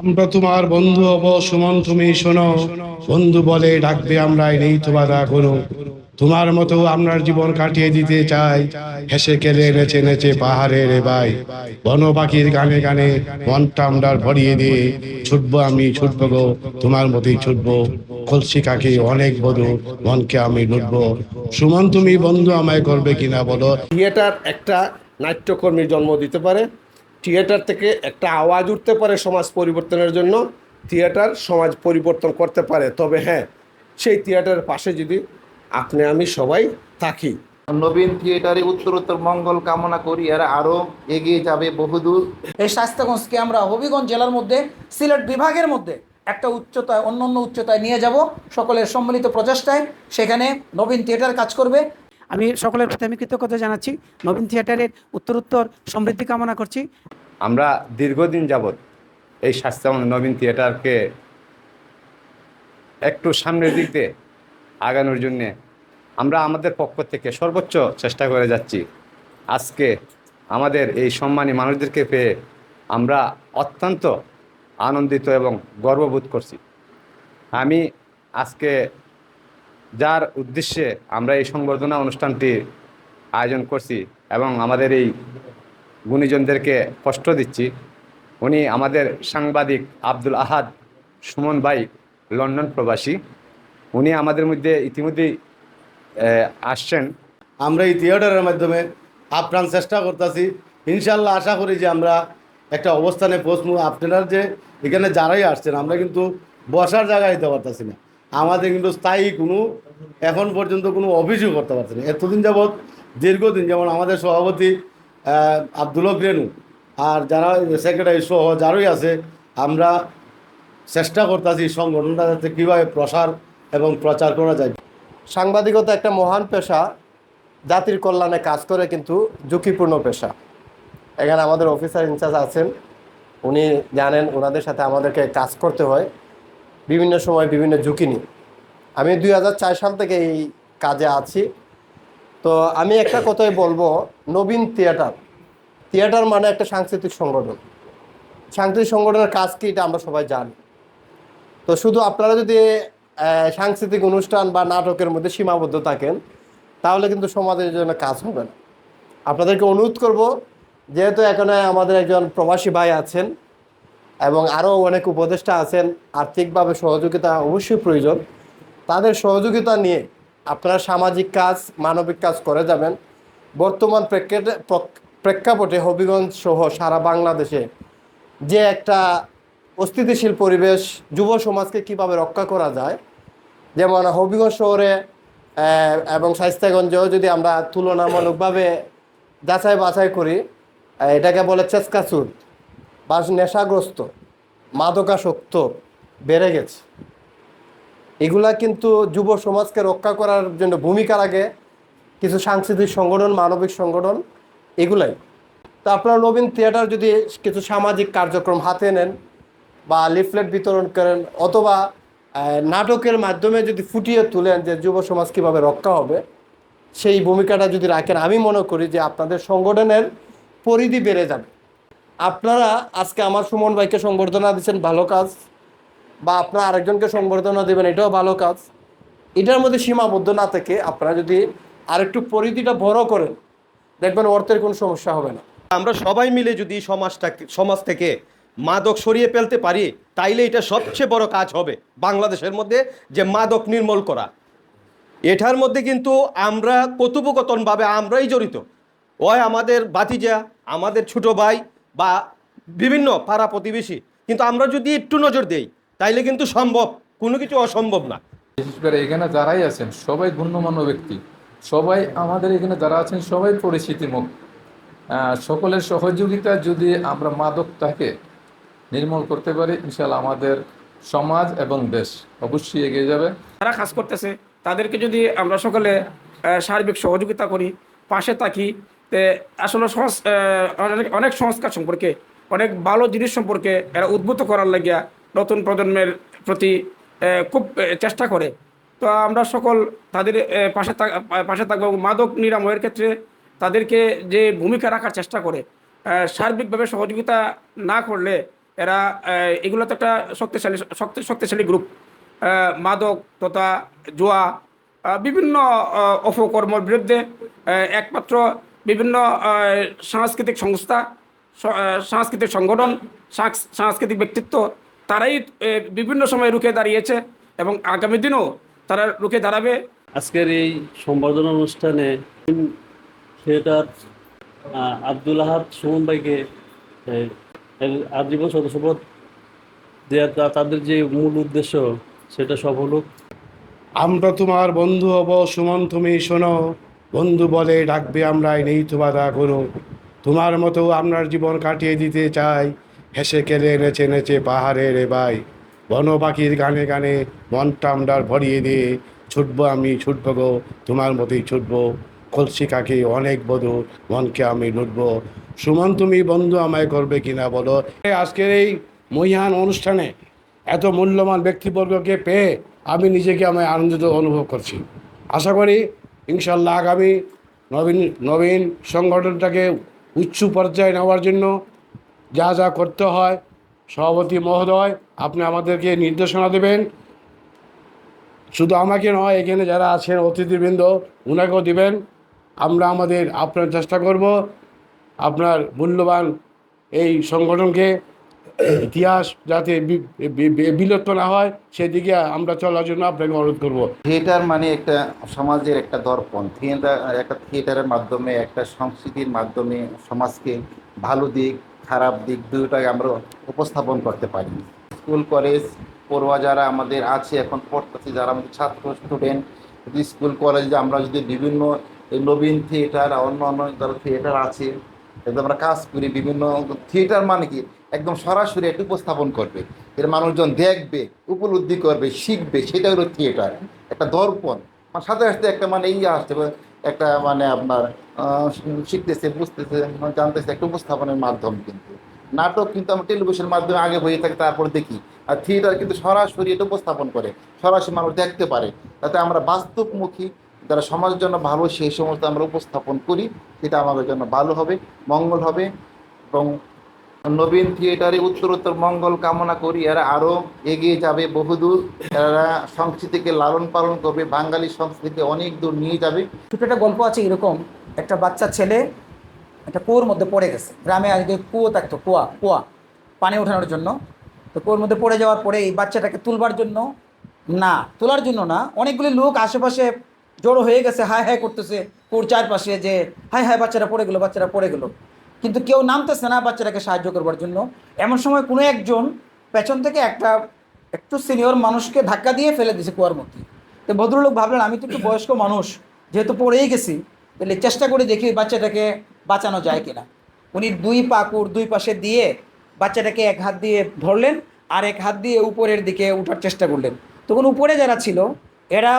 আমরা তোমার বন্ধু হব, সুমন, তুমি শোনো। বন্ধু বলে ডাকবে আমরা নেই তো বাধা কোনো তোমার মতো আপনার জীবন কাটিয়ে দিতে চাই। হেসে খেলে নেচে নেচে পাহাড়ে রে ভাই বন পাখির গানে গানে মনটা আমরা ভরিয়ে দিয়ে ছুটবো আমি, ছুটবো গো, তোমার মতোই ছুটবো। কলসি কাকে অনেক বধু, মনকে আমি লুটবো। সুমন, তুমি বন্ধু আমায় করবে কিনা বলো? থিয়েটার একটা নাট্যকর্মীর জন্ম দিতে পারে। থিয়েটার থেকে একটা আওয়াজ উঠতে পারে সমাজ পরিবর্তনের জন্য থিয়েটার সমাজ পরিবর্তন করতে পারে। তবে হ্যাঁ সেই থিয়েটারের পাশে যদি আপনি আমি সবাই থাকি। নবীন থিয়েটারে উত্তরোত্তর মঙ্গল কামনা করি এরা আরও এগিয়ে যাবে বহুদূর। এই স্বাস্থ্যগঞ্জকে আমরা হবিগঞ্জ জেলার মধ্যে সিলেট বিভাগের মধ্যে একটা উচ্চতায় অন্য অন্য উচ্চতায় নিয়ে যাব। সকলের সম্মিলিত প্রচেষ্টায় সেখানে নবীন থিয়েটার কাজ করবে। আমি সকলের প্রতি আমি কৃতজ্ঞতা জানাচ্ছি। নবীন থিয়েটারের উত্তরোত্তর সমৃদ্ধি কামনা করছি। আমরা দীর্ঘদিন যাবৎ এই স্বাস্থ্য নবীন থিয়েটারকে একটু সামনের দিক দিয়ে আগানোর জন্যে আমরা আমাদের পক্ষ থেকে সর্বোচ্চ চেষ্টা করে যাচ্ছি। আজকে আমাদের এই সম্মানী মানুষদেরকে পেয়ে আমরা অত্যন্ত আনন্দিত এবং গর্ববোধ করছি। আমি আজকে যার উদ্দেশ্যে আমরা এই সংবর্ধনা অনুষ্ঠানটি আয়োজন করছি এবং আমাদের এই গুণীজনদেরকে কষ্ট দিচ্ছি। উনি আমাদের সাংবাদিক আব্দুল আহাদ সুমন ভাই, লন্ডন প্রবাসী। উনি আমাদের মধ্যে ইতিমধ্যেই আসছেন। আমরা এই থিয়েটারের মাধ্যমে আপ্রাণ চেষ্টা করতেছি। ইনশাল্লাহ আশা করি যে আমরা একটা অবস্থানে পৌঁছবো। আপনারা যে এখানে যারাই আসছেন, আমরা কিন্তু বসার জায়গায় দিতে পারতেছি না। আমাদের কিন্তু স্থায়ী কোনো, এখন পর্যন্ত কোনো অভিযোগ করতে পারছে না। এতদিন যাবৎ, দীর্ঘদিন যেমন আমাদের সভাপতি আব্দুল রেনু আর যারা সেক্রেটারি সহ যারাই আছে, আমরা চেষ্টা করতেছি সংগঠনটা যাতে কীভাবে প্রসার এবং প্রচার করা যায়। সাংবাদিকতা একটা মহান পেশা, জাতির কল্যাণে কাজ করে কিন্তু ঝুঁকিপূর্ণ পেশা। এখানে আমাদের অফিসার ইনচার্জ আছেন, উনি জানেন ওনাদের সাথে আমাদেরকে কাজ করতে হয়। বিভিন্ন সময় বিভিন্ন ঝুঁকি নিয়ে আমি দুই হাজার চার সাল থেকে এই কাজে আছি। তো আমি একটা কথাই বলব, নবীন থিয়েটার থিয়েটার মানে একটা সাংস্কৃতিক সংগঠন। সাংস্কৃতিক সংগঠনের কাজ কি এটা আমরা সবাই জানি। তো শুধু আপনারা যদি সাংস্কৃতিক অনুষ্ঠান বা নাটকের মধ্যে সীমাবদ্ধ থাকেন, তাহলে কিন্তু সমাজের জন্য কাজ হবে না। আপনাদেরকে অনুরোধ করব, যেহেতু এখানে আমাদের একজন প্রবাসী ভাই আছেন এবং আরও অনেক উপদেষ্টা আছেন, আর্থিকভাবে সহযোগিতা অবশ্যই প্রয়োজন। তাদের সহযোগিতা নিয়ে আপনারা সামাজিক কাজ, মানবিক কাজ করে যাবেন। বর্তমান প্রেক্ষাপটে প্রেক্ষাপটে হবিগঞ্জ সহ সারা বাংলাদেশে যে একটা অস্থিতিশীল পরিবেশ, যুব সমাজকে কীভাবে রক্ষা করা যায়, যেমন হবিগঞ্জ শহরে এবং স্বাস্থ্যগঞ্জেও যদি আমরা তুলনামূলকভাবে যাচাই বাছাই করি এটাকে বলে চেসকাচুর বা নেশাগ্রস্ত, মাদকাসক্ত, বেড়ে গেছে। এগুলা কিন্তু যুব সমাজকে রক্ষা করার জন্য ভূমিকা রাখে কিছু সাংস্কৃতিক সংগঠন, মানবিক সংগঠন, এগুলাই। তো আপনারা নবীন থিয়েটার যদি কিছু সামাজিক কার্যক্রম হাতে নেন বা লিফলেট বিতরণ করেন অথবা নাটকের মাধ্যমে যদি ফুটিয়ে তুলেন যে যুব সমাজ কীভাবে রক্ষা হবে, সেই ভূমিকাটা যদি রাখেন, আমি মনে করি যে আপনাদের সংগঠনের পরিধি বেড়ে যাবে। আপনারা আজকে আমার সুমন ভাইকে সংবর্ধনা দিচ্ছেন, ভালো কাজ। বা আপনারা আরেকজনকে সংবর্ধনা দেবেন, এটাও ভালো কাজ। এটার মধ্যে সীমাবদ্ধ না থেকে আপনারা যদি আরেকটু পরিধিটা বড় করেন, দেখবেন অর্থের কোনো সমস্যা হবে না। আমরা সবাই মিলে যদি সমাজটাকে, সমাজ থেকে মাদক সরিয়ে ফেলতে পারি, তাইলে এটা সবচেয়ে বড় কাজ হবে বাংলাদেশের মধ্যে যে মাদক নির্মূল করা। এটার মধ্যে কিন্তু আমরা কথোপকথনভাবে আমরাই জড়িত। ওই আমাদের বাতিজা আমাদের ছোট ভাই বা বিভিন্ন পাড়া প্রতিবেশী। কিন্তু আমরা যদি একটু নজর দেই তাইলে কিন্তু সম্ভব কোনো কিছু অসম্ভব না। বিশেষ করে এখানে যারাই আছেন সবাই গণ্যমান্য ব্যক্তি। সবাই আমাদের এখানে যারা আছেন সবাই পরিচিতি মুখ। সকলের সহযোগিতা যদি আমরা মাদকটাকে নির্মূল করতে পারি ইনশাল্লাহ আমাদের সমাজ এবং দেশ অবশ্যই এগিয়ে যাবে। যারা কাজ করতেছে তাদেরকে যদি আমরা সকলে সার্বিক সহযোগিতা করি পাশে থাকি তে আসলে অনেক সংস্কার সম্পর্কে, অনেক ভালো জিনিস সম্পর্কে এরা উদ্বুদ্ধ করার লাগিয়া নতুন প্রজন্মের প্রতি খুব চেষ্টা করে। তো আমরা সকল তাদের পাশে পাশে থাকব মাদক নিরাময়ের ক্ষেত্রে তাদেরকে যে ভূমিকা রাখার চেষ্টা করে সার্বিকভাবে সহযোগিতা না করলে এরা এগুলো তো একটা শক্তিশালী, শক্তি, শক্তিশালী গ্রুপ মাদক তথা জোয়া বিভিন্ন অপকর্মর বিরুদ্ধে একমাত্র বিভিন্ন সাংস্কৃতিক সংস্থা সাংস্কৃতিক সংগঠন সাংস- সাংস্কৃতিক ব্যক্তিত্ব তারাই বিভিন্ন সময় রুখে দাঁড়িয়েছে এবং আগামী দিনও তারা রুখে দাঁড়াবে। আজকের এই সম্বর্ধনা অনুষ্ঠানে থিয়েটার আব্দুল আহাদ সুমন ভাইকে আজীবন সদস্যপদ দেওয়া তাদের যে মূল উদ্দেশ্য সেটা সফল হোক। আমরা তোমার বন্ধু হব সুমন তুমি শোনো। বন্ধু বলে ডাকবে আমরা নেই তো বাধা কোনো। তোমার মতো আপনার জীবন কাটিয়ে দিতে চাই। হেসে কেলে নেচে নেচে পাহাড়ে রে ভাই বন পাখির গানে গানে মনটা আমরা ভরিয়ে দিয়ে ছুটবো আমি, ছুটবো গো, তোমার মতোই ছুটবো। কলসি কাকে অনেক বধু, মনকে আমি লুটবো। সুমন, তুমি বন্ধু আমায় করবে কিনা বলো? আজকের এই মহিয়ান অনুষ্ঠানে এত মূল্যবান ব্যক্তিবর্গকে পেয়ে আমি নিজেকে আমি আনন্দিত অনুভব করছি। আশা করি ইনশাল্লাহ আগামী নবীন নবীন সংগঠনটাকে উচ্চ পর্যায়ে নেওয়ার জন্য যা যা করতে হয়, সভাপতি মহোদয়, আপনি আমাদেরকে নির্দেশনা দেবেন। শুধু আমাকে নয়, এখানে যারা আছেন অতিথিবৃন্দ ওনাকেও দিবেন। আমরা আমাদের আপনার চেষ্টা করব। আপনার মূল্যবান এই সংগঠনকে ইতিহাস যাতে বিলুপ্ত না হয়, সেদিকে আমরা চলার জন্য আপনাকে অনুরোধ করব। থিয়েটার মানে একটা সমাজের একটা দর্পণ। থিয়েটার, একটা থিয়েটারের মাধ্যমে, একটা সংস্কৃতির মাধ্যমে সমাজকে ভালো দিক, খারাপ দিক দুটোকে আমরা উপস্থাপন করতে পারি। স্কুল, কলেজ, পড়ুয়া যারা আমাদের আছে, এখন পড়তেছে, যারা আমাদের ছাত্র, স্টুডেন্ট স্কুল, কলেজে আমরা যদি বিভিন্ন নবীন থিয়েটার অন্য অন্য যারা থিয়েটার আছে যদি আমরা কাজ করি বিভিন্ন থিয়েটার মানে কি? একদম সরাসরি একটা উপস্থাপন করবে। এর মানুষজন দেখবে, উপলব্ধি করবে, শিখবে, সেটা হলো থিয়েটার। একটা দর্পণ। মানে সাথে সাথে একটা মানে ইয়ে আসছে একটা মানে আপনার শিখতেছে, বুঝতেছে মানে জানতেছে একটা উপস্থাপনের মাধ্যম কিন্তু। নাটক কিন্তু আমরা টেলিভিশনের মাধ্যমে আগে হয়ে থাকে, তারপর দেখি। আর থিয়েটার কিন্তু সরাসরি এটা উপস্থাপন করে। সরাসরি মানুষ দেখতে পারে। তাতে আমরা বাস্তবমুখী যারা সমাজের জন্য ভালো সেই সমস্ত আমরা উপস্থাপন করি, সেটা আমাদের জন্য ভালো হবে, মঙ্গল হবে এবং নবীন থিয়েটারে উত্তরোত্তর মঙ্গল কামনা করি। এরা আরও এগিয়ে যাবে বহুদূর, এরা সংস্কৃতিকে লালন পালন করবে, বাঙালি সংস্কৃতিকে অনেক দূর নিয়ে যাবে। ছোটো একটা গল্প আছে এরকম, একটা বাচ্চা ছেলে একটা কুয়োর মধ্যে পড়ে গেছে। গ্রামে আগে কুয়ো থাকতো, কুয়া কুয়া, পানি ওঠানোর জন্য। তো কুয়োর মধ্যে পড়ে যাওয়ার পরে এই বাচ্চাটাকে তুলবার জন্য, না, তোলার জন্য না, অনেকগুলি লোক আশেপাশে জড়ো হয়ে গেছে, হায় হায় করতেছে কুয়োর চারপাশে যে হায় হায় বাচ্চারা পড়ে গেলো, বাচ্চারা পড়ে গেলো। কিন্তু কেউ নামতেছে না বাচ্চাটাকে সাহায্য করবার জন্য। এমন সময় কোনো একজন পেছন থেকে একটা, একটু সিনিয়র মানুষকে ধাক্কা দিয়ে ফেলে দিয়েছে কুয়ার মধ্যে। তো ভদ্রলোক ভাবলেন, আমি তো একটু বয়স্ক মানুষ, যেহেতু পড়েই গেছি, তাহলে চেষ্টা করে দেখি বাচ্চাটাকে বাঁচানো যায় কিনা। উনি দুই পাকুর দুই পাশে দিয়ে বাচ্চাটাকে এক হাত দিয়ে ধরলেন, আর এক হাত দিয়ে উপরের দিকে উঠার চেষ্টা করলেন। তখন উপরে যারা ছিল, এরা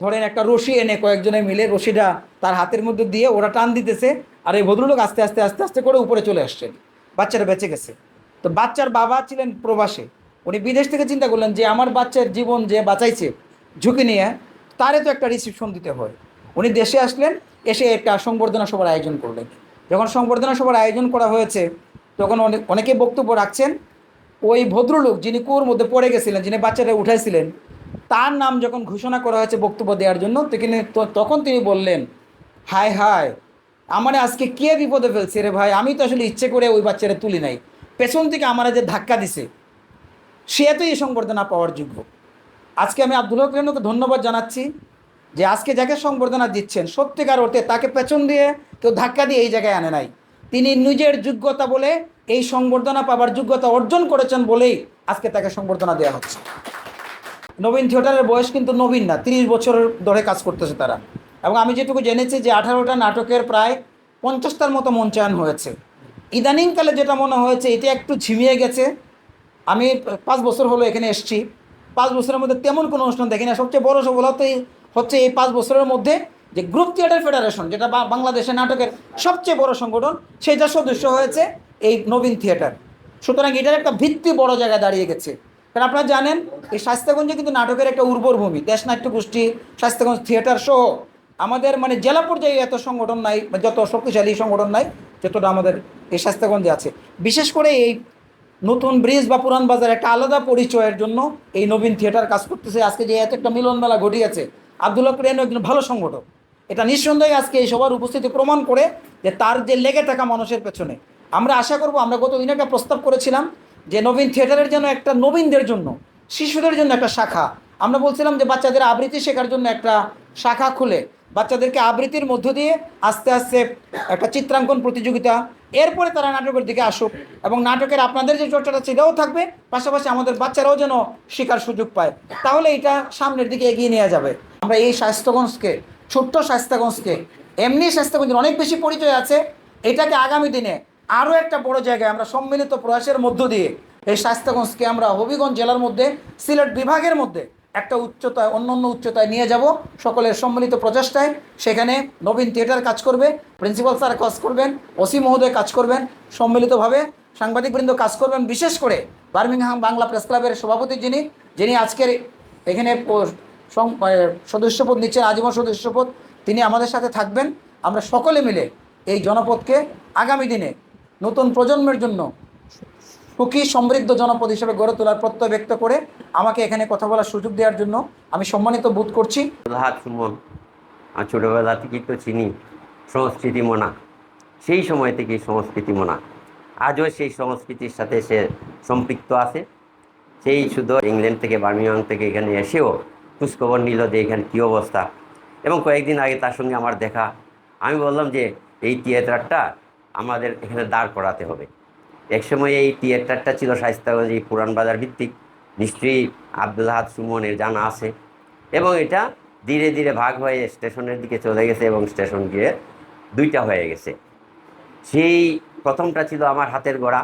ধরেন একটা রশি এনে কয়েকজনে মিলে রশিটা তার হাতের মধ্যে দিয়ে ওরা টান দিতেছে, আর এই ভদ্রলোক আস্তে আস্তে আস্তে আস্তে করে উপরে চলে আসছেন বাচ্চারা বেঁচে গেছে। তো বাচ্চার বাবা ছিলেন প্রবাসে। উনি বিদেশ থেকে চিন্তা করলেন যে, আমার বাচ্চার জীবন যে বাঁচাইছে, ঝুঁকি নিয়ে, তারে তো একটা রিসিপশন দিতে হয়। উনি দেশে আসলেন, এসে একটা সংবর্ধনা সভার আয়োজন করলেন। যখন সংবর্ধনা সভার আয়োজন করা হয়েছে, তখন অনেক অনেকে বক্তব্য রাখছেন, ওই ভদ্রলোক যিনি কুয়োর মধ্যে পড়ে গেছিলেন, যিনি বাচ্চাটা উঠাইছিলেন তার নাম যখন ঘোষণা করা হয়েছে বক্তব্য দেওয়ার জন্য তখন তিনি বললেন, হায় হায়, আমার আজকে কে বিপদে ফেলছে রে ভাই? আমি তো আসলে ইচ্ছে করে ওই বাচ্চারা তুলি নাই। পেছন থেকে আমার যে ধাক্কা দিছে, সে তো এই সংবর্ধনা পাওয়ার যোগ্য। আজকে আমি আব্দুল হক রেণুকে ধন্যবাদ জানাচ্ছি যে আজকে যাকে সংবর্ধনা দিচ্ছেন, সত্যিকার অর্থে তাকে পেছন দিয়ে কেউ ধাক্কা দিয়ে এই জায়গায় আনে নাই। তিনি নিজের যোগ্যতা বলে এই সংবর্ধনা পাবার যোগ্যতা অর্জন করেছেন বলেই আজকে তাকে সংবর্ধনা দেওয়া হচ্ছে। নবীন থিয়েটারের বয়স কিন্তু নবীন না, তিরিশ বছরের ধরে কাজ করতেছে তারা। এবং আমি যেটুকু জেনেছি যে আঠারোটা নাটকের প্রায় পঞ্চাশটার মতো মঞ্চায়ন হয়েছে। ইদানিংকালে যেটা মনে হয়েছে, এটা একটু ঝিমিয়ে গেছে। আমি পাঁচ বছর হলো এখানে এসেছি। পাঁচ বছরের মধ্যে তেমন কোনো অনুষ্ঠান দেখি না সবচেয়ে বড় সফলতাই হচ্ছে এই পাঁচ বছরের মধ্যে যে গ্রুপ থিয়েটার ফেডারেশন, যেটা বাংলাদেশের নাটকের সবচেয়ে বড় সংগঠন সেইটা সদস্য হয়েছে এই নবীন থিয়েটার। সুতরাং এটার একটা ভিত্তি বড় জায়গায় দাঁড়িয়ে গেছে। কারণ আপনারা জানেন, এই স্বাস্থ্যগঞ্জে কিন্তু নাটকের একটা উর্বর ভূমি দেশনাট্য গোষ্ঠী স্বাস্থ্যগঞ্জ থিয়েটার সহ আমাদের মানে জেলা পর্যায়ে এত সংগঠন নাই বা যত শক্তিশালী সংগঠন নাই, যতটা আমাদের এই স্বাস্থ্যগঞ্জে আছে। বিশেষ করে এই নতুন ব্রিজ বা পুরান বাজার একটা আলাদা পরিচয়ের জন্য এই নবীন থিয়েটার কাজ করতেছে। আজকে যে এত একটা মিলন মেলা ঘটিয়েছে আবদুল্লাহ রেনু একজন ভালো সংগঠক। এটা নিঃসন্দেহে আজকে এই সবার উপস্থিতি প্রমাণ করে যে তার যে লেগে থাকা মানুষের পেছনে। আমরা আশা করব, আমরা গতদিন একটা প্রস্তাব করেছিলাম যে নবীন থিয়েটারের জন্য একটা নবীনদের জন্য, শিশুদের জন্য একটা শাখা। আমরা বলছিলাম যে বাচ্চাদের আবৃত্তি শেখার জন্য একটা শাখা খুলে। বাচ্চাদেরকে আবৃত্তির মধ্য দিয়ে আস্তে আস্তে একটা চিত্রাঙ্কন প্রতিযোগিতা, এরপরে তারা নাটকের দিকে আসুক। এবং নাটকের আপনাদের যে চর্চাটা সেটাও থাকবে, পাশাপাশি আমাদের বাচ্চারাও যেন শেখার সুযোগ পায়। তাহলে এটা সামনের দিকে এগিয়ে নেওয়া যাবে। আমরা এই স্বাস্থ্যগঞ্জকে, ছোট্ট স্বাস্থ্যগঞ্জকে, এমনি স্বাস্থ্যগঞ্জের অনেক বেশি পরিচয় আছে। এটাকে আগামী দিনে আরও একটা বড় জায়গায় আমরা সম্মিলিত প্রয়াসের মধ্য দিয়ে এই স্বাস্থ্যগঞ্জকে আমরা হবিগঞ্জ জেলার মধ্যে, সিলেট বিভাগের মধ্যে একটা উচ্চতায়, অন্য অন্য উচ্চতায় নিয়ে যাব সকলের সম্মিলিত প্রচেষ্টায়। সেখানে নবীন থিয়েটার কাজ করবে, প্রিন্সিপাল স্যার কাজ করবেন, ওসি মহোদয় কাজ করবেন, সম্মিলিতভাবে সাংবাদিকবৃন্দ কাজ করবেন, বিশেষ করে বার্মিংহাম বাংলা প্রেস ক্লাবের সভাপতি যিনি যিনি আজকের এখানে সদস্যপদ নিচ্ছেন আজীবন সদস্যপদ, তিনি আমাদের সাথে থাকবেন। আমরা সকলে মিলে এই জনপদকে আগামী দিনে নতুন প্রজন্মের জন্য সুখী, সমৃদ্ধ জনপদ হিসেবে গড়ে তোলার প্রত্যয় ব্যক্ত করে আমাকে এখানে কথা বলার সুযোগ দেওয়ার জন্য আমি সম্মানিত বোধ করছি। হাত সুমন ছোটোবেলা থেকেই তো চিনি সংস্কৃতি মোনা। সেই সময় থেকেই সংস্কৃতি মোনা। আজও সেই সংস্কৃতির সাথে সে সম্পৃক্ত আছে। সেই শুধু ইংল্যান্ড থেকে, বার্মিংহাম থেকে এখানে এসেও খোঁজখবর নিল যে এখানে কী অবস্থা। এবং কয়েকদিন আগে তার সঙ্গে আমার দেখা। আমি বললাম যে এই থিয়েটারটা আমাদের এখানে দাঁড় করাতে হবে। একসময় এই থিয়েটারটা ছিল শাইস্তাগঞ্জ এই পুরান বাজার ভিত্তিক। নিশ্চয়ই আব্দুল হাত সুমনের জানা আছে। এবং এটা ধীরে ধীরে ভাগ হয়ে স্টেশনের দিকে চলে গেছে এবং স্টেশন গিয়ে দুইটা হয়ে গেছে। সেই প্রথমটা ছিল আমার হাতের গড়া,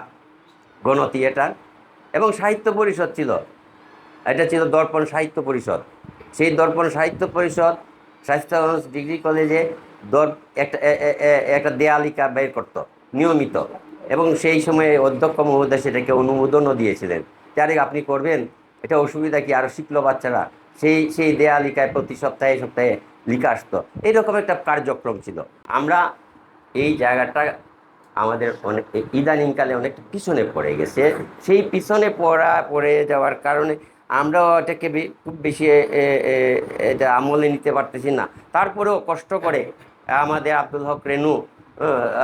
গণ থিয়েটার এবং সাহিত্য পরিষদ ছিল। এটা ছিল দর্পণ সাহিত্য পরিষদ। সেই দর্পণ সাহিত্য পরিষদ স্বাস্থ্যগঞ্জ ডিগ্রি কলেজে দর একটা একটা দেয়ালিকা বের করতো, নিয়মিত। এবং সেই সময়ে অধ্যক্ষ মহোদয় সেটাকে অনুমোদনও দিয়েছিলেন। যারে আপনি করবেন, এটা অসুবিধা কি? আরও শিখলো বাচ্চারা। সেই সেই দেয়ালিকায় প্রতি সপ্তাহে সপ্তাহে লিখে আসতো। এইরকম একটা কার্যক্রম ছিল। আমরা এই জায়গাটা আমাদের অনেক, ইদানিংকালে অনেকটা পিছনে পড়ে গেছে। সেই পিছনে পড়া, পড়ে যাওয়ার কারণে আমরাও এটাকে খুব বেশি এটা আমলে নিতে পারতেছি না। তারপরেও কষ্ট করে আমাদের আব্দুল হক রেনু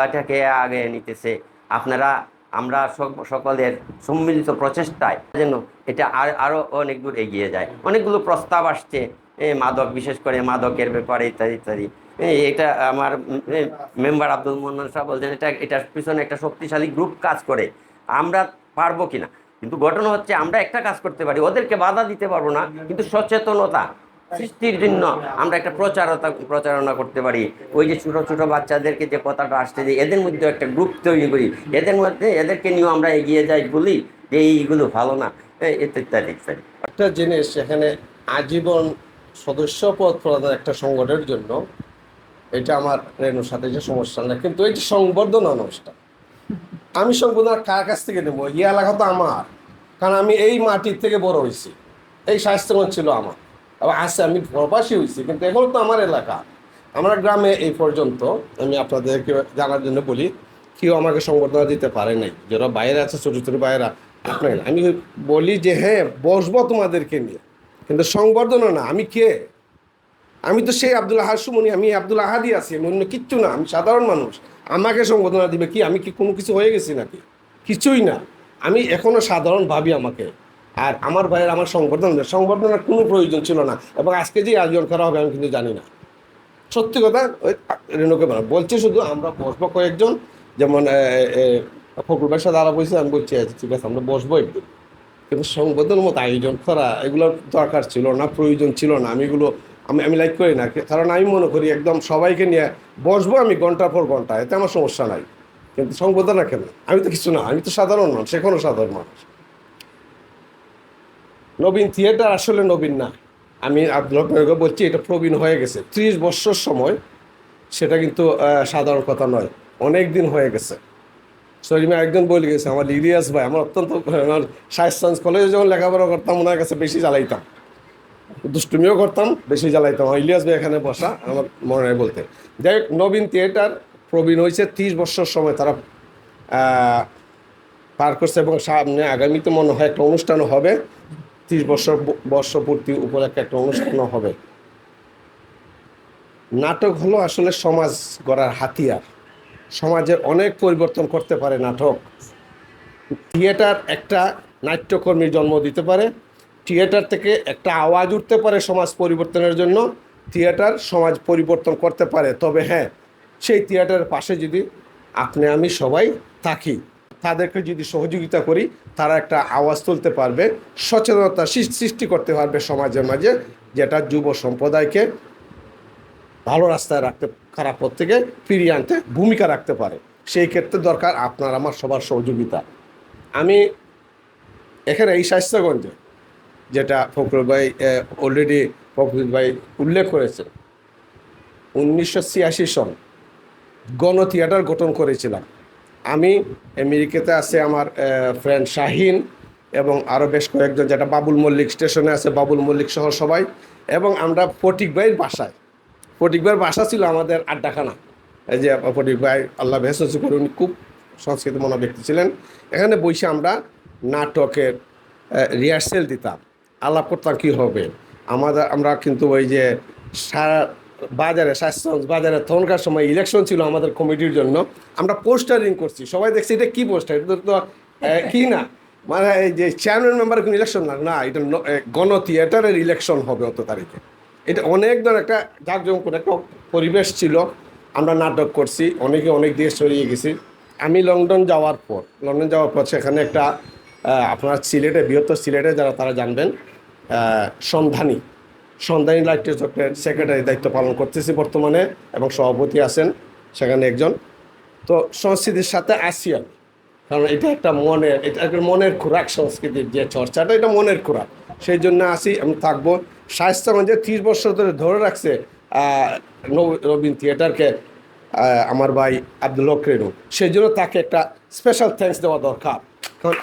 এটাকে আগে নিতেছে। আপনারা, আমরা সক- সকলের সম্মিলিত প্রচেষ্টায় যেন এটা আর আরও অনেক দূর এগিয়ে যায়। অনেকগুলো প্রস্তাব আসছে মাদক, বিশেষ করে মাদকের ব্যাপারে, ইত্যাদি ইত্যাদি। এটা আমার মেম্বার আব্দুল মোহাম্মদ সাহেব বলছেন, এটা, এটার পিছনে একটা শক্তিশালী গ্রুপ কাজ করে। আমরা পারব কিনা? কিন্তু ঘটনা হচ্ছে আমরা একটা কাজ করতে পারি, ওদেরকে বাধা দিতে পারব না, কিন্তু সচেতনতা সৃষ্টির জন্য আমরা একটা প্রচারতা, প্রচারণা করতে পারি। ওই যে ছোটো ছোটো বাচ্চাদেরকে যে কথাটা আসছে যে এদের মধ্যে একটা গ্রুপ তৈরি করি, এদের মধ্যে এদেরকে নিয়েও আমরা এগিয়ে যাই বলি যে এইগুলো ভালো না ইত্যাদি ইত্যাদি একটা জিনিস এখানে আজীবন সদস্যপদ প্রদান একটা সংগঠনের জন্য, এটা আমার রেণুর সাথে যে সমস্যা না কিন্তু এই যে সংবর্ধনা অনুষ্ঠান। আমি সংবর্ধনা কার কাছ থেকে নেব? এই এলাকা তো আমার। কারণ আমি এই মাটির থেকে বড় হয়েছি। এই স্বাস্থ্যগঞ্জ ছিল আমার। আবার আসছে আমি প্রবাসী হয়েছি, কিন্তু এখন তো আমার এলাকা। আমার গ্রামে এই পর্যন্ত আমি আপনাদেরকে জানার জন্য বলি, কেউ আমাকে সংবর্ধনা দিতে পারে নাই। যারা বাইরে আছে ছোটো ছোটো বাইরা আপনার আমি বলি যে হ্যাঁ বসবো তোমাদেরকে নিয়ে। কিন্তু সংবর্ধনা না, আমি কে? আমি তো সেই আব্দুল সুমনি, আমি আব্দুল আহাদি আছি, আমি অন্য কিচ্ছু না, আমি সাধারণ মানুষ। আমাকে সংবর্ধনা দিবে কি আমি কি কোনো কিছু হয়ে গেছি নাকি? কিছুই না। আমি এখনও সাধারণ ভাবি আমাকে। আর আমার ভাইয়ের আমার সংবর্ধনা। সংবর্ধনার কোনো প্রয়োজন ছিল না। এবং আজকে যে আয়োজন করা হবে আমি কিন্তু জানি না। সত্যি কথা রেণুকে বলা বলছে শুধু আমরা বসবো কয়েকজন। যেমন এ, ভাইয়ের সাথে আলাপ হয়েছে আমি বলছি আচ্ছা ঠিক আছে আমরা বসবো একদিন। কিন্তু সংবর্ধনার মতো আয়োজন করা এগুলোর দরকার ছিল না প্রয়োজন ছিল না। আমি এগুলো আমি আমি লাইক করি না। কারণ আমি মনে করি একদম সবাইকে নিয়ে বসবো আমি ঘণ্টার পর ঘণ্টা, এতে আমার সমস্যা নাই। কিন্তু সংবর্ধনা কেন আমি তো কিছু না, আমি তো সাধারণ মানুষ, এখনও সাধারণ মানুষ। নবীন থিয়েটার আসলে নবীন না। আমি মেহরকে বলছি, এটা প্রবীণ হয়ে গেছে। ত্রিশ বছর সময়, সেটা কিন্তু সাধারণ কথা নয়। অনেক দিন হয়ে গেছে। সরিমা একজন বলে গেছে, আমার ইলিয়াস ভাই, আমার অত্যন্ত আমার সায়েন্স সায়েন্স কলেজে যখন লেখাপড়া করতাম, ওনার কাছে বেশি জ্বালাইতাম দুষ্টুমিও করতাম, বেশি জ্বালাইতাম। ইলিয়াস ভাই এখানে বসা, আমার মনে হয় বলতে। যাই হোক, নবীন থিয়েটার প্রবীণ হয়েছে ত্রিশ বছর সময় তারা পার করছে এবং সামনে আগামীতে মনে হয় একটা অনুষ্ঠানও হবে। ত্রিশ বছর বর্ষপূর্তি উপলক্ষে একটা অনুষ্ঠানও হবে। নাটক হলো আসলে সমাজ গড়ার হাতিয়ার। সমাজের অনেক পরিবর্তন করতে পারে নাটক। থিয়েটার একটা নাট্যকর্মীর জন্ম দিতে পারে। থিয়েটার থেকে একটা আওয়াজ উঠতে পারে সমাজ পরিবর্তনের জন্য, থিয়েটার সমাজ পরিবর্তন করতে পারে। তবে হ্যাঁ সেই থিয়েটারের পাশে যদি আপনি, আমি সবাই থাকি, তাদেরকে যদি সহযোগিতা করি, তারা একটা আওয়াজ তুলতে পারবে, সচেতনতা সৃষ্টি করতে পারবে সমাজের মাঝে, যেটা যুব সম্প্রদায়কে ভালো রাস্তায় রাখতে, খারাপ পথ থেকে ফিরিয়ে আনতে ভূমিকা রাখতে পারে। সেই ক্ষেত্রে দরকার আপনার, আমার সবার সহযোগিতা। আমি এখানে এই স্বাস্থ্যগঞ্জে যেটা ফখরুল ভাই অলরেডি ফখরুল ভাই উল্লেখ করেছে। উনিশশো ছিয়াশি সন গণ থিয়েটার গঠন করেছিলাম। আমি আমেরিকাতে আছে আমার ফ্রেন্ড শাহিন এবং আরও বেশ কয়েকজন, যেটা বাবুল মল্লিক স্টেশনে আছে, বাবুল মল্লিক সহ সবাই এবং আমরা ফটিক ভাইয়ের বাসায়, ফটিক ভাইয়ের বাসা ছিল আমাদের আড্ডাখানা। এই যে ফটিক ভাই, আল্লাহ ভেসি করে, উনি খুব সংস্কৃতি মনা ব্যক্তি ছিলেন। এখানে বসে আমরা নাটকের রিহার্সেল দিতাম। আলাপ করতাম কী হবে? আমাদের, আমরা কিন্তু ওই যে সারা বাজারে স্বাস্থ্য বাজারে তখনকার সময় ইলেকশন ছিল আমাদের কমিটির জন্য, আমরা পোস্টারিং করছি। সবাই দেখছি, এটা কি পোস্টার এটা তো কি না? মানে এই যে চেয়ারম্যান মেম্বার কোনো ইলেকশন না না, এটা গণ থিয়েটারের ইলেকশন হবে অত তারিখে। এটা অনেক ধরনের একটা জাঁকজমক একটা পরিবেশ ছিল। আমরা নাটক করছি, অনেকে অনেক দেশ ছড়িয়ে গেছি। আমি লন্ডন যাওয়ার পর, লন্ডন যাওয়ার পর সেখানে একটা আপনার সিলেটে, বৃহত্তর সিলেটে যারা, তারা জানবেন সন্ধানী সন্ধানী লাইট চক্রের সেক্রেটারি দায়িত্ব পালন করতেছি বর্তমানে এবং সভাপতি আছেন সেখানে একজন। তো সংস্কৃতির সাথে আসি আমি কারণ এটা একটা মনের, এটা একটা মনের খোরাক সংস্কৃতির যে চর্চাটা, এটা মনের খোরাক। সেই জন্য আসি, আমি থাকব। স্বাস্থ্যগঞ্জে ত্রিশ বছর ধরে ধরে রাখছে নবীন থিয়েটারকে আমার ভাই আব্দুল হক রেণু। সেই জন্য তাকে একটা স্পেশাল থ্যাঙ্কস দেওয়া দরকার। কারণ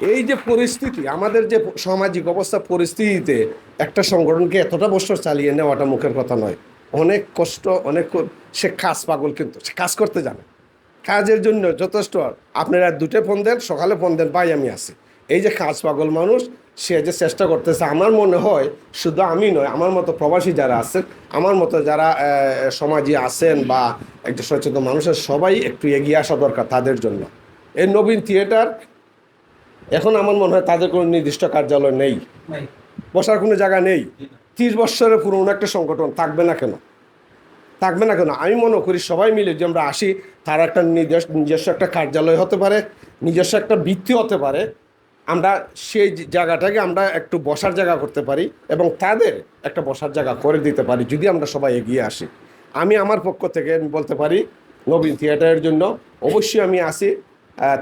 এই যে পরিস্থিতি, আমাদের যে সামাজিক অবস্থা পরিস্থিতিতে একটা সংগঠনকে এতটা বছর চালিয়ে নেওয়াটা মুখের কথা নয়। অনেক কষ্ট, অনেক সে কাজ পাগল কিন্তু, সে কাজ করতে জানে। কাজের জন্য যথেষ্ট। আপনারা দুটো ফোন দেন, সকালে ফোন দেন ভাই আমি আছি। এই যে কাজ পাগল মানুষ, সে যে চেষ্টা করতেছে, আমার মনে হয় শুধু আমি নয়, আমার মতো প্রবাসী যারা আছেন, আমার মতো যারা সমাজে আছেন বা একটা সচেতন মানুষের সবাই একটু এগিয়ে আসা দরকার তাদের জন্য। এই নবীন থিয়েটার এখন আমার মনে হয় তাদের কোনো নির্দিষ্ট কার্যালয় নেই। বসার কোনো জায়গা নেই। ত্রিশ বছরের পুরনো একটা সংগঠন থাকবে না কেন? থাকবে না কেন? আমি মনে করি সবাই মিলে যে আমরা আসি তার একটা নিজস্ব নিজস্ব একটা কার্যালয় হতে পারে নিজস্ব একটা বৃত্তি হতে পারে আমরা সেই জায়গাটাকে আমরা একটু বসার জায়গা করতে পারি এবং তাদের একটা বসার জায়গা করে দিতে পারি যদি আমরা সবাই এগিয়ে আসি। আমি আমার পক্ষ থেকে বলতে পারি নবীন থিয়েটারের জন্য অবশ্যই আমি আসি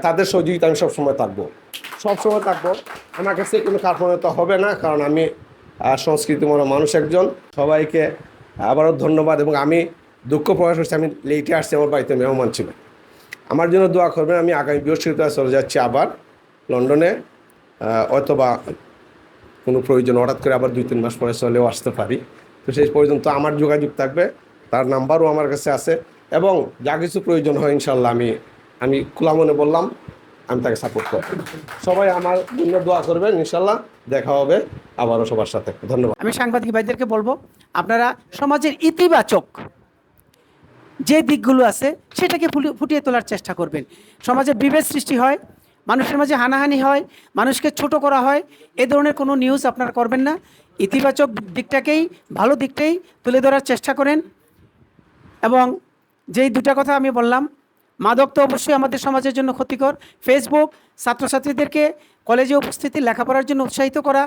তাদের সহযোগিতা আমি সবসময় থাকব। সবসময় থাকব। আমার কাছে কোনো কার্পণ্যতা হবে না কারণ আমি আহ, সংস্কৃতিময় মানুষ একজন। সবাইকে আবারও ধন্যবাদ এবং আমি দুঃখ প্রকাশ করছি আমি লেটে আসছি আমার বাড়িতে মেহমান ছিল। আমার জন্য দোয়া করবেন আমি আগামী বৃহস্পতিবার চলে যাচ্ছি আবার লন্ডনে অথবা কোনো প্রয়োজন হঠাৎ করে আবার দুই তিন মাস পরে চলেও আসতে পারি। তো সেই পর্যন্ত আমার যোগাযোগ থাকবে তার নাম্বারও আমার কাছে আছে এবং যা কিছু প্রয়োজন হয় ইনশাল্লাহ আমি আমি খোলা মনে বললাম। আমি তাকে সাপোর্ট করব। সবাই আমার জন্য দোয়া করবেন, ইনশাল্লাহ দেখা হবে আবারও সবার সাথে। ধন্যবাদ। আমি সাংবাদিক ভাইদেরকে বলব, আপনারা সমাজের ইতিবাচক যে দিকগুলো আছে, সেটাকে ফুটিয়ে তোলার চেষ্টা করবেন। সমাজে বিভেদ সৃষ্টি হয়, মানুষের মাঝে হানাহানি হয়, মানুষকে ছোট করা হয়, এ ধরনের কোনো নিউজ আপনারা করবেন না। ইতিবাচক দিকটাকেই, ভালো দিকটাই তুলে ধরার চেষ্টা করেন। এবং যেই দুটা কথা আমি বললাম মাদক তো অবশ্যই আমাদের সমাজের জন্য ক্ষতিকর। ফেসবুক ছাত্রছাত্রীদেরকে কলেজে উপস্থিতি, লেখাপড়ার জন্য উৎসাহিত করা।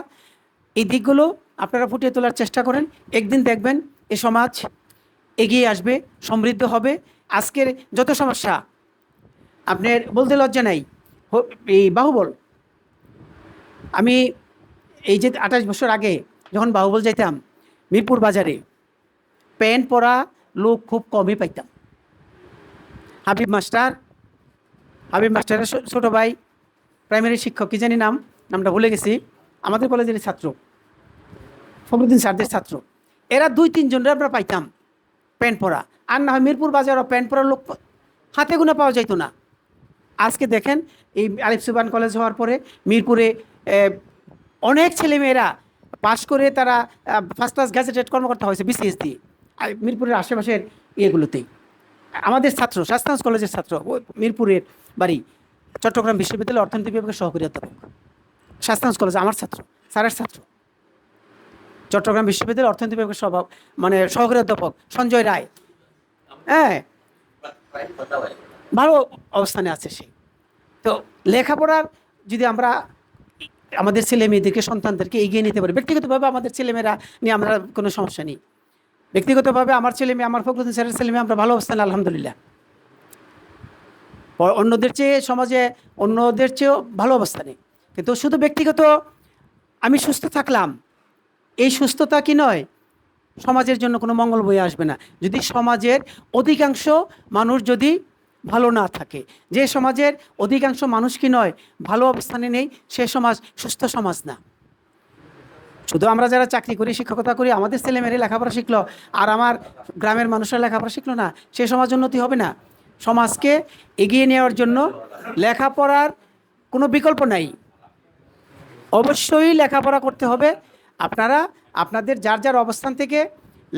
এই দিকগুলো আপনারা ফুটিয়ে তোলার চেষ্টা করেন। একদিন দেখবেন এ সমাজ এগিয়ে আসবে, সমৃদ্ধ হবে। আজকের যত সমস্যা, আপনার বলতে লজ্জা নাই। এই বাহুবল। আমি এই যে আঠাশ বছর আগে যখন বাহুবল যাইতাম, মিরপুর বাজারে, প্যান্ট পরা লোক খুব কমই পাইতাম। হাবিব মাস্টার। হাবিব মাস্টারের ছোট ভাই প্রাইমারি শিক্ষক, কি জানি নাম? নামটা ভুলে গেছি। আমাদের কলেজের ছাত্র। ফখরুদ্দিন স্যারদের ছাত্র। এরা দুই, তিনজনের আমরা পাইতাম প্যান্ট পরা। আর না হয় মিরপুর বাজারও প্যান্ট পরা লোক হাতে গুনে পাওয়া যাইতো না। আজকে দেখেন, এই আলিফ সুবান কলেজ হওয়ার পরে মিরপুরে অনেক ছেলেমেয়েরা পাশ করে তারা ফার্স্ট ক্লাস গ্যাজেটেড কর্মকর্তা হয়েছে বিসিএস দিয়ে মিরপুরের আশেপাশের ইয়েগুলোতেই। আমাদের ছাত্র শাস্তাংশ কলেজের ছাত্র মিরপুরের বাড়ি, চট্টগ্রাম বিশ্ববিদ্যালয়ের অর্থনীতি বিভাগের সহকারী অধ্যাপক। শাস্তাংশ কলেজ, আমার ছাত্র, স্যারের ছাত্র। চট্টগ্রাম বিশ্ববিদ্যালয়ের অর্থনীতি বিভাগের সভা মানে সহকারী অধ্যাপক সঞ্জয় রায়। হ্যাঁ। ভালো অবস্থানে আছে সে। তো লেখাপড়ার যদি আমরা আমাদের ছেলে মেয়েদেরকে সন্তানদেরকে এগিয়ে নিতে পারি, ব্যক্তিগতভাবে আমাদের ছেলেমেয়েরা নিয়ে আমরা কোনো সমস্যা নেই। ব্যক্তিগতভাবে আমার ছেলে মেয়ে, আমার ফখরুদ্দিন স্যারের ছেলে মেয়ে আমরা ভালো অবস্থানে, আলহামদুলিল্লাহ। অন্যদের চেয়ে সমাজে অন্যদের চেয়েও ভালো অবস্থানে। কিন্তু শুধু ব্যক্তিগত, আমি সুস্থ থাকলাম। এই সুস্থতা কি নয়? সমাজের জন্য কোনো মঙ্গল বয়ে আসবে না। যদি সমাজের অধিকাংশ মানুষ যদি ভালো না থাকে, যে সমাজের অধিকাংশ মানুষ কি নয়? ভালো অবস্থানে নেই, সে সমাজ সুস্থ সমাজ না। শুধু আমরা যারা চাকরি করি, শিক্ষকতা করি, আমাদের ছেলেমেয়েরা লেখাপড়া শিখলো, আর আমার গ্রামের মানুষরা লেখাপড়া শিখলো না, সে সমাজ উন্নতি হবে না। সমাজকে এগিয়ে নেওয়ার জন্য লেখাপড়ার কোনো বিকল্প নাই। অবশ্যই লেখাপড়া করতে হবে। আপনারা আপনাদের যার যার অবস্থান থেকে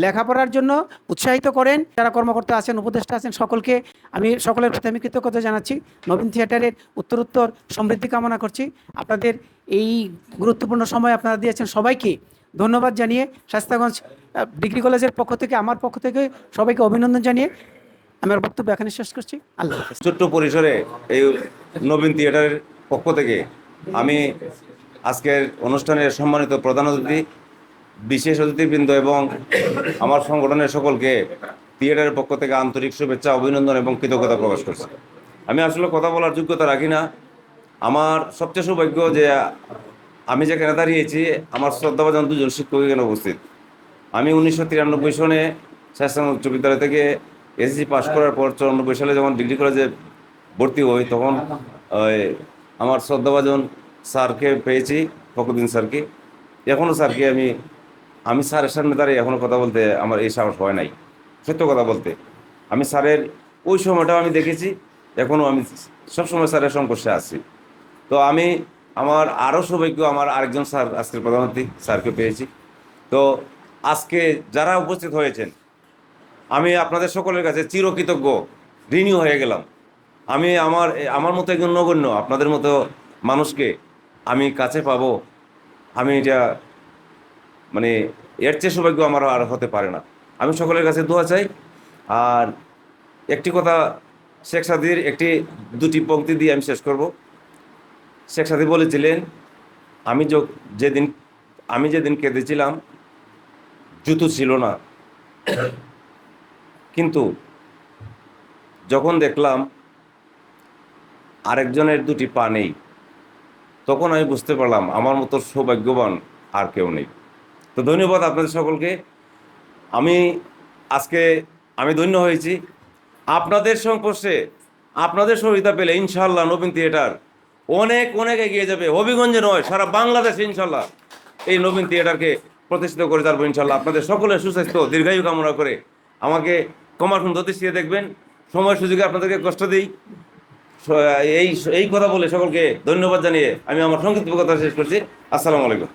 লেখাপড়ার জন্য উৎসাহিত করেন। যারা কর্মকর্তা আছেন, উপদেষ্টা আছেন, সকলকে আমি সকলের প্রতি আমি কৃতজ্ঞতা জানাচ্ছি। নবীন থিয়েটারের উত্তরোত্তর সমৃদ্ধি কামনা করছি। আপনাদের এই গুরুত্বপূর্ণ সময় আপনারা দিয়েছেন সবাইকে ধন্যবাদ জানিয়ে শাস্তাগঞ্জ ডিগ্রি কলেজের পক্ষ থেকে, আমার পক্ষ থেকে সবাইকে অভিনন্দন জানিয়ে আমার বক্তব্য এখানে শেষ করছি। আল্লাহ ছোট্ট পরিসরে এই নবীন থিয়েটারের পক্ষ থেকে আমি আজকের অনুষ্ঠানের সম্মানিত প্রধান অতিথি, বিশেষ অতিথিবৃন্দ এবং আমার সংগঠনের সকলকে থিয়েটারের পক্ষ থেকে আন্তরিক শুভেচ্ছা, অভিনন্দন এবং কৃতজ্ঞতা প্রকাশ করছি। আমি আসলে কথা বলার যোগ্যতা রাখি না। আমার সবচেয়ে সৌভাগ্য যে আমি যেখানে দাঁড়িয়েছি, আমার শ্রদ্ধাভাজন দুজন শিক্ষক এখানে উপস্থিত। আমি উনিশশো তিরানব্বই সনে শাসন উচ্চ বিদ্যালয় থেকে এসএসসি পাশ করার পর চুরানব্বই সালে যখন ডিগ্রি কলেজে ভর্তি হই, তখন আমার শ্রদ্ধাভাজন স্যারকে পেয়েছি, ফখরুদ্দিন স্যারকে। এখনও স্যারকে আমি আমি স্যারের সামনে দাঁড়িয়ে এখনও কথা বলতে আমার এই সাহস হয় নাই, সত্য কথা বলতে। আমি স্যারের ওই সময়টাও আমি দেখেছি এখনও আমি সবসময় স্যারের সংস্পর্শে আছি। তো আমি আমার আরও সৌভাগ্য আমার আরেকজন স্যার, আজকের প্রধানমন্ত্রী স্যারকে পেয়েছি। তো আজকে যারা উপস্থিত হয়েছেন, আমি আপনাদের সকলের কাছে চিরকৃতজ্ঞ, ঋণী হয়ে গেলাম। আমি আমার আমার মতো একজন নগণ্য, আপনাদের মতো মানুষকে আমি কাছে পাবো। আমি এটা মানে এর চেয়ে সৌভাগ্য আমার আর হতে পারে না। আমি সকলের কাছে দোয়া চাই। আর একটি কথা শেখ সাদির একটি, দুটি পংক্তি দিয়ে আমি শেষ করব। শেখ সাদি বলেছিলেন, আমি যেদিন আমি যেদিন কেঁদেছিলাম, জুতো ছিল না। কিন্তু যখন দেখলাম আরেকজনের দুটি পা নেই, তখন আমি বুঝতে পারলাম আমার মতো সৌভাগ্যবান আর কেউ নেই। তো ধন্যবাদ আপনাদের সকলকে। আমি আজকে, আমি ধন্য হয়েছি। আপনাদের সংস্পর্শে আপনাদের সহযোগিতা পেলে ইনশাল্লাহ নবীন থিয়েটার অনেক অনেক এগিয়ে যাবে। হবিগঞ্জে নয়, সারা বাংলাদেশ, ইনশাল্লাহ। এই নবীন থিয়েটারকে প্রতিষ্ঠিত করে যাব ইনশাল্লাহ আপনাদের সকলের সুস্বাস্থ্য, দীর্ঘায়ু কামনা করে আমাকে কমার সুন্দর দৃষ্টিতে দেখবেন। সময় সুযোগে আপনাদেরকে কষ্ট দিই। এই এই কথা বলে সকলকে ধন্যবাদ জানিয়ে আমি আমার সংক্ষিপ্ত কথা শেষ করছি। আসসালামু আলাইকুম।